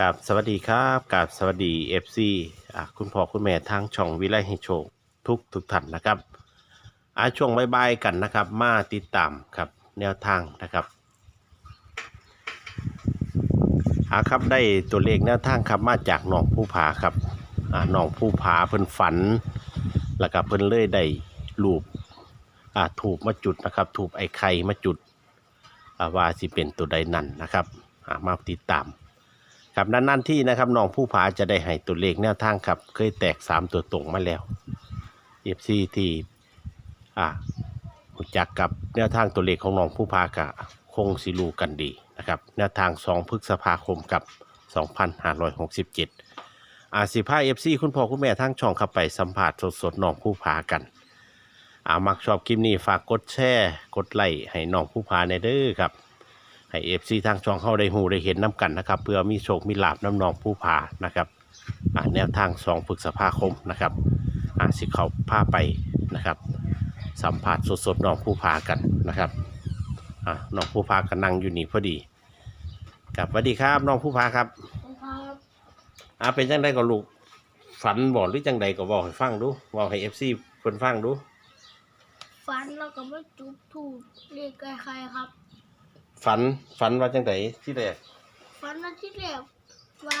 กับสวัสดีครับกับสวัสดีเอฟซีอะคุณพ่อคุณแม่ทางช่องวิไลให้โชคทุกทุกท่านนะครับอะช่วงบายๆกันนะครับ มาติดตามครับแนวทางนะครับอะครับได้ตัวเลขแนวทางครับมาจากหนองผู้ผาครับอะหนองผู้ผาเพิ่นฝัน แล้วก็เพิ่นเลยได้รูปอะถูกมาจุดนะครับ ถูกไอ้ไข่มาจุดอะว่าสิเป็นตัวใดนั่นนะครับอะมาติดตาม ครับนั่นๆที่นะครับน้องผู้ผาจะได้ให้ตัวเลขแนวทางครับ เคยแตก3ตัวตรงมาแล้วเอฟซีที่อ่าจักกับแนวทางตัวเลขของน้องผู้ผากะคงสิรูกันดีนะครับแนวทาง2พฤษภาคมกับ 2567อาสิพาเอฟซีคุณพ่อคุณแม่ทางช่องเข้าไปสัมผัสสดๆน้องผู้ผากันอามักชอบคลิปนี้ฝากกดแชร์ กดไลค์ให้น้องผู้ผาในเด้อครับ ให้เอฟซีทางช่องเข้าได้หูได้เห็นน้ำกันนะครับ เพื่อมีโชคมีลาบน้ำนองผู้พานะครับอ่าแนวทางสองพฤษภาคมนะครับอ่าสิเขาพาไปนะครับ สัมผัสสดๆน้องผู้พากันนะครับอ่าน้องผู้พากันนั่งอยู่นี่พอดีครับสวัสดีครับน้องผู้พาครับครับอ่าเป็นจังไดก็ลูกฝันบอกหรือจังใดก็บอกให้ฟังดูบอกให้เอฟซีเพิ่นฟังดูฟันแล้วก็ไม่จุบถูกเรียกใครๆครับ ฝันฝันว่าจังไดที่แรกฟันอาทิตย์แรกว่า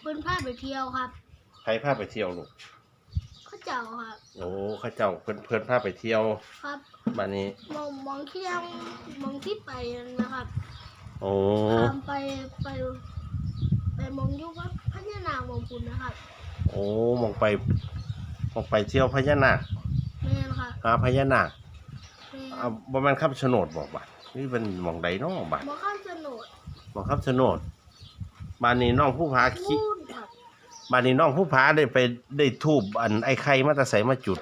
เพิ่นพาไปเที่ยวครับใครพาไปเที่ยวลูกเขาเจ้าครับโอ้เข้าเจ้าเพิ่นเพิ่นพาไปเที่ยวครับบ้านนี้ มองมองเที่ยวมองที่ไปนะครับโอ้ตามไปไปไปมองอยุว่าพญานางมองคุณนะครับโอ้มองไปมองไปเที่ยวพญานาคแม่นครับหาพญานาคแม่นอ่าบ่แม่นคำชะโนดบอกบัด นี่เป็นหมองใดเน้องบัดมองข้ามถนนหมองคำชะโนดบ้านนี้น้องผู้พาคินู่นครับบ้านนี้น้องผู้พาได้ไปได้ทูบอันไอ้ไข่มาแตะใสมาจุด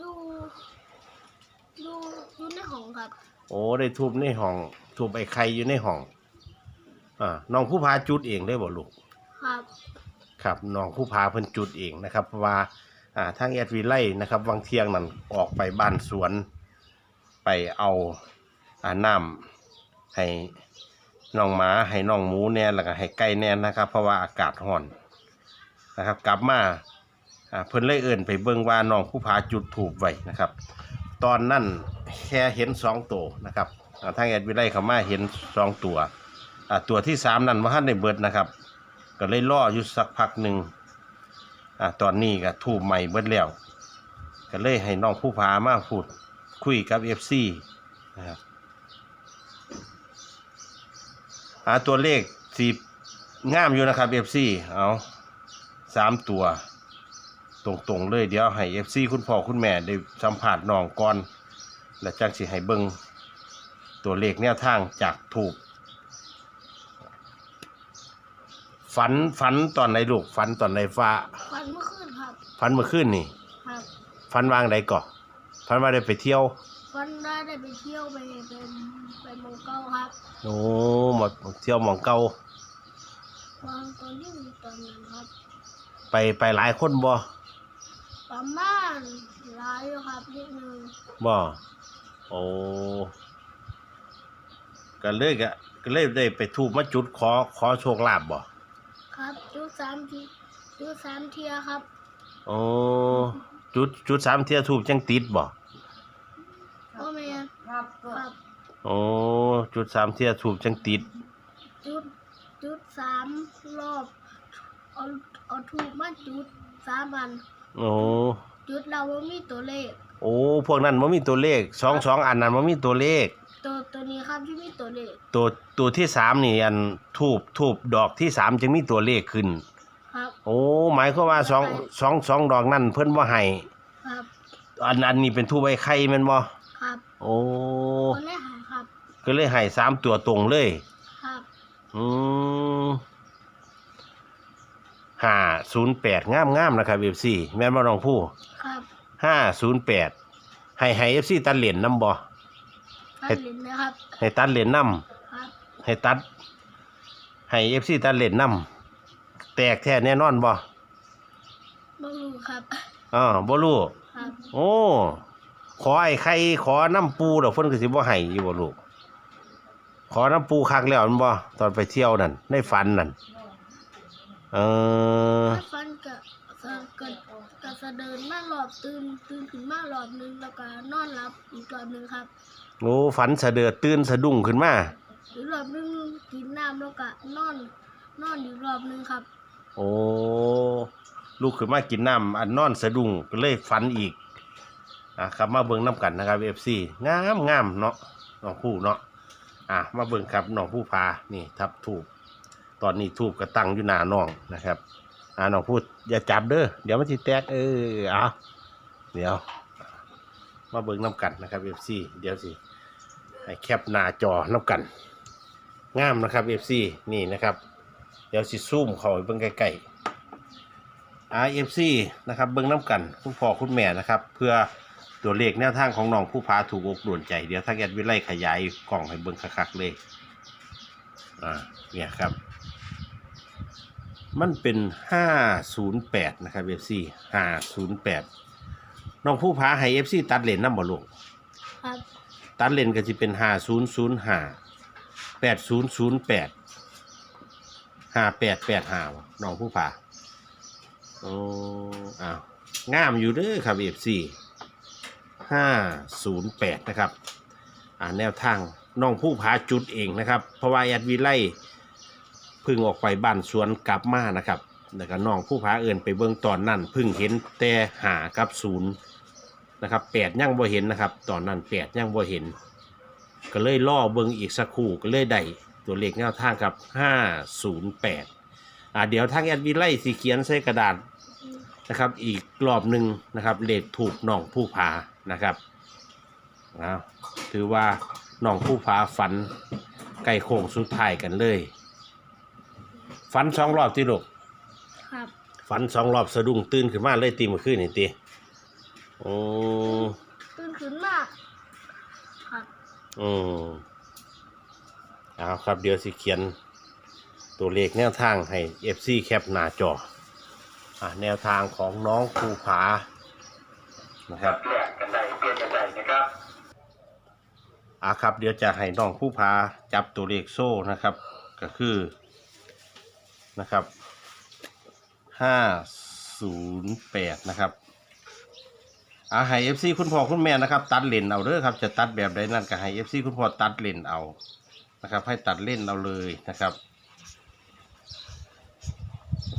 ดูดูดูในห้องครับโอ้ได้ทูบในห้องทูบไอ้ไข่อยู่ในห้องอ่าน้องผู้พาจุดเองได้บ่ลูก ครับครับน้องผู้พาเพิ่นจุดเองนะครับเพราะว่าอ่าทางแอดวีไลนะครับวังเที่ยงนั่นออกไปบ้านสวน ไปเอาอ่า น้ำให้น้องหมาให้น้องหมูแน่แล้วก็ให้ไก่แน่นะครับ เพราะว่าอากาศร้อนนะครับ กลับมาเพิ่นเลยเอิ่นไปเบิ่งว่าน้องผู้พาจุดถูกไว้นะครับ ตอนนั้นแค่เห็นสองตัวนะครับทางแอดวิไลเขามาเห็นสองตัวตัวที่สามนั้นว่าท่านได้เบิดนะครับ ก็เลยล่ออยู่สักพักหนึ่งอตอนนี้ก็ถูกใหม่เบิดแล้วก็เลยให้น้องผู้พามาพูดคุยกับเอฟซีนะครับ อ่าตัวเลขสีงามอยู่นะครับเอฟซีเอาสามตัว ตรงๆเลยเดี๋ยวให้เอฟซีคุณพ่อคุณแม่ได้สัมผัสน้องก่อน แล้วจังสิให้เบิ่งตัวเลขแนวทางจากถูก ฝันฝันตอนไหนลูกฝันตอนไหนฟ้าฟันเมื่อคืนครับ ฝันเมื่อคืนนี่ครับฝันวางใดก่อฝันว่าได้ไปเที่ยวฟันได้ได้ไปเที่ยวไปไป ไปเมองเก้าครับโอ้หมดเที่ยวหมองเก่าตอนตอนที่มีตอนนั้นครับ ไปไปหลายคนบ่ประมาณร้ายอยู่ครับนิดนึงบ่โอ้ก็เลยก็ก็เลยได้ไปทูบมาจุดขอขอโชคลาภบ่ครับจุดสามทีจุดสามเทียครับ โอ้จุดจุดสามเที่ยทูบจังติดบ่ โอแมนครับ โอ้จุดสามเที่ยทูบจังติด จุดจุดสามรอบ เอาเอาถูกมาจุดสามอัน โอ้จุดเราว่ามีตัวเลข โอ้พวกนั้นมันมีตัวเลขสองสองอันนั้นมันมีตัวเลข ตัวตัวนี้ครับที่มีตัวเลข ตัวตัวที่สามนี่อันทูบทูบดอกที่สามจึงมีตัวเลขขึ้น ครับ โอ้หมายความว่าสองสองสองดอกนั่นเพิ่นว่าให้ครับ อันอันนี้เป็นทูบใบไข่แม่นบ่ครับ โอ้ตัวเลขหายครับ ก็เลยให้สามตัวตรงเลย ครับอืมห้าศูนย์แปดงามงามนะครับเอฟซีแม่นบ่น้องผู้ครับห้าศูนย์แปดให้ให้เอฟซีตัดเหรียญนำบ่ท่านเห็นนะครับให้ตัดเหรียญนำครับให้ตัด ให้เอฟซีตัดเหรียญนำแตกแท้แน่นอนบ่ไม่รู้ครับอ๋อบ่รู้ ครับ โอ้ ขอไอ้ไข่ขอน้ำปูดอกเพิ่นก็สิบ่ให้อยู่บ่ลูก ขอน้ำปูคักแล้วแม่นบ่ตอนไปเที่ยวนั่นในฝันนั่นคเออถ้าฟันกับกับกับสะเดินมารอบตื่นตื่นขึ้นมารอบหนึงแล้วก็นอนหลับอีกรอบหนึงครับโอ้ฝันสะเดือดตื่นสะดุ้งขึ้นมาอีกรอบหนึงกินน้ำแล้วก็นอน นอนอีกรอบหนึงครับ โอ้ลูกขึ้นมากินน้ำอันนอนสะดุ้งก็เลยฝันอีกอะครับมาเบิ่งน้ำกันนะครับ FC งามงามเนาะน้องผู้เนาะ อะมาเบิ่งครับน้องผู้พานี่ทับถูกตอนนี้ทูบก็ตั้งอยู่หน้าน้องนะครับอ่าน้องพูดอย่าจับเด้อเดี๋ยวมันสิแตกเออเอาเดี๋ยว มาเบิ่งน้ำกันนะครับ FC เดี๋ยวสิให้แคปหน้าจอน้ำกันงามนะครับ FC นี่นะครับ เดี๋ยวสิซูมเขาเบิ่งใกล้ๆ RFC นะครับเบิ่งน้ำกัน คุณพ่อคุณแม่นะครับ เพื่อ ตัวเลขแนวทางของน้องผู้พาถูกอกโดนใจ เดี๋ยวถ้าแอดวิไลขยายกล่องให้เบิ่งคักๆเลย อ่า เนี่ยครับ มันเป็น508นะครับ FC 508น้องผู้พาให้ FC ตัดเลนน้ำบ่ลูกครับตัดเลนก็จะเป็น5005 8008 5885น้องผู้พาโอ้อ้าวงามอยู่เด้อครับ FC 508 นะครับอ่าแนวทางน้องผู้พาจุดเองนะครับ เพราะว่าแอดวีไลพึ่งออกไปบ้านสวนกลับมานะครับแล้วก็น้องผู้พาเอินไปเบื้องตอนนั้นพึ่งเห็นแต่หากับศูนย์นะครับแปดยังบ่เห็นนะครับ ตอนนั้นแปดยังบ่เห็น ก็เลยล่อเบิ่งอีกสักครู่ก็เลยได้ตัวเลขแนวทางกับห้าศูนย์แปดอ่าเดี๋ยวทางแอดวิไลสีเขียนใส่กระดาษนะครับ อีกรอบหนึ่งนะครับเลขถูกน้องผู้พา นะครับนะถือว่าน้องผู้พาฝันใกล้โค้งสุดท้ายกันเลยฝันสองรอบที่ลูกครับฝันสองรอบสะดุ้งตื่นขึ้นมาเลยตีเมื่อคืนนี่ตีโอ้ตื่นขึ้นมาครับอืมเอาครับเดี๋ยวสิเขียนตัวเลขแนวทางให้ FC แคปหน้าจออะแนวทางของน้องภูผานะครับ แลกกันได้เปลี่ยนกันได้นะครับ อะครับ เดี๋ยวจะให้น้องภูผาจับตัวเลขโซ่นะครับ ก็คือนะครับห้าศูนย์แปดนะครับอาให้เอฟซีคุณพ่อคุณแม่นะครับ ตัดเลนเอาเด้อครับ จะตัดแบบใดนั่นก็ให้เอฟซีคุณพ่อตัดเลนเอานะครับ ให้ตัดเล่นเอาเลยนะครับ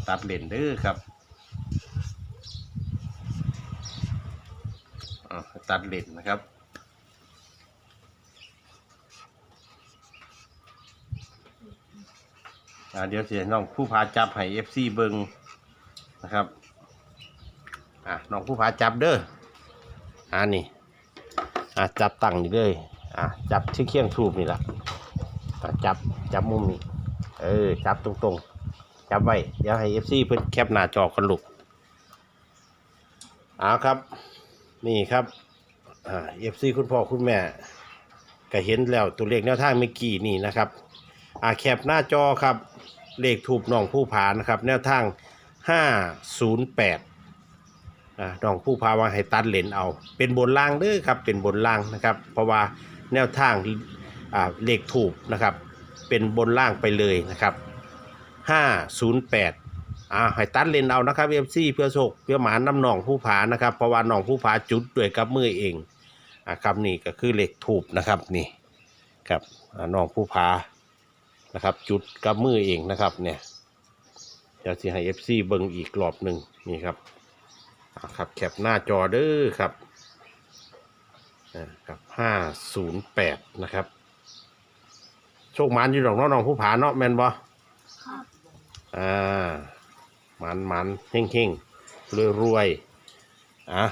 ตัดเลนเด้อครับอ่าตัดเลนนะครับ อ่าเดี๋ยวเสียน้องผู้พาจับให้เอฟซีเบิงนะครับอะน้องผู้พาจับเด้ออ่านี่อะจับตั้งนี่เลยอะจับที่เคียงทูบนี่แหละอะจับจับมุมนี้เออจับตรงๆ จับไว้เดี๋ยวให้เอฟซีเพิ่นแคปหน้าจอกันลูกเอาครับ นี่ครับอ่าเอฟซีคุณพ่อคุณแม่ก็เห็นแล้วตัวเลขแนวทางเมื่อกี้นี่นะครับ อ่าแคปหน้าจอครับ เลขถูกน้องผู้ผานะครับแนวทาง 508อ่าน้องผู้พาว่าให้ตัดเลนเอา เป็นบนล่างเด้อครับเป็นบนล่างนะครับ เพราะว่าแนวทางอ่าเลขถูกนะครับ เป็นบนล่างไปเลยนะครับ 508อ่าให้ตัดเลนเอานะครับ FC เพื่อโชคเพื่อหมาน้ำหนองผู้ผานะครับเพราะว่าน้องผู้ผาจุดด้วยกับมือเองอ่าครับนี่ก็คือเลขถูกนะครับนี่ครับอ่าน้องผู้ผา นะครับ จุดกับมือเองนะครับเนี่ยเดี๋ยวสิให้ FC เบิ่งอีกรอบหนึ่งนี่ครับอ่าครับแคปหน้าจอเด้อครับอ่าครับห้าศูนย์แปดนะครับ โชคมันอยู่ดอกเน้องน้องผู้ผาเนาะแมนบ่ครับอ่ามันมันเฮ่งเฮ่งรวยรวยๆอะ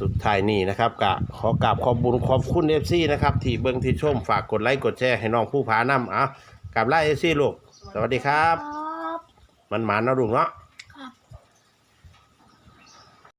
สุดท้ายนี่นะครับกะขอกราบขอบบุญขอบคุณเอฟซีนะครับ ที่เบิ่งที่ชมฝากกดไลค์กดแชร์ให้น้องผู้ผานำอะกราบไล่เอฟซีลูก สวัสดีครับครับมันหมานนะลุงเนาะ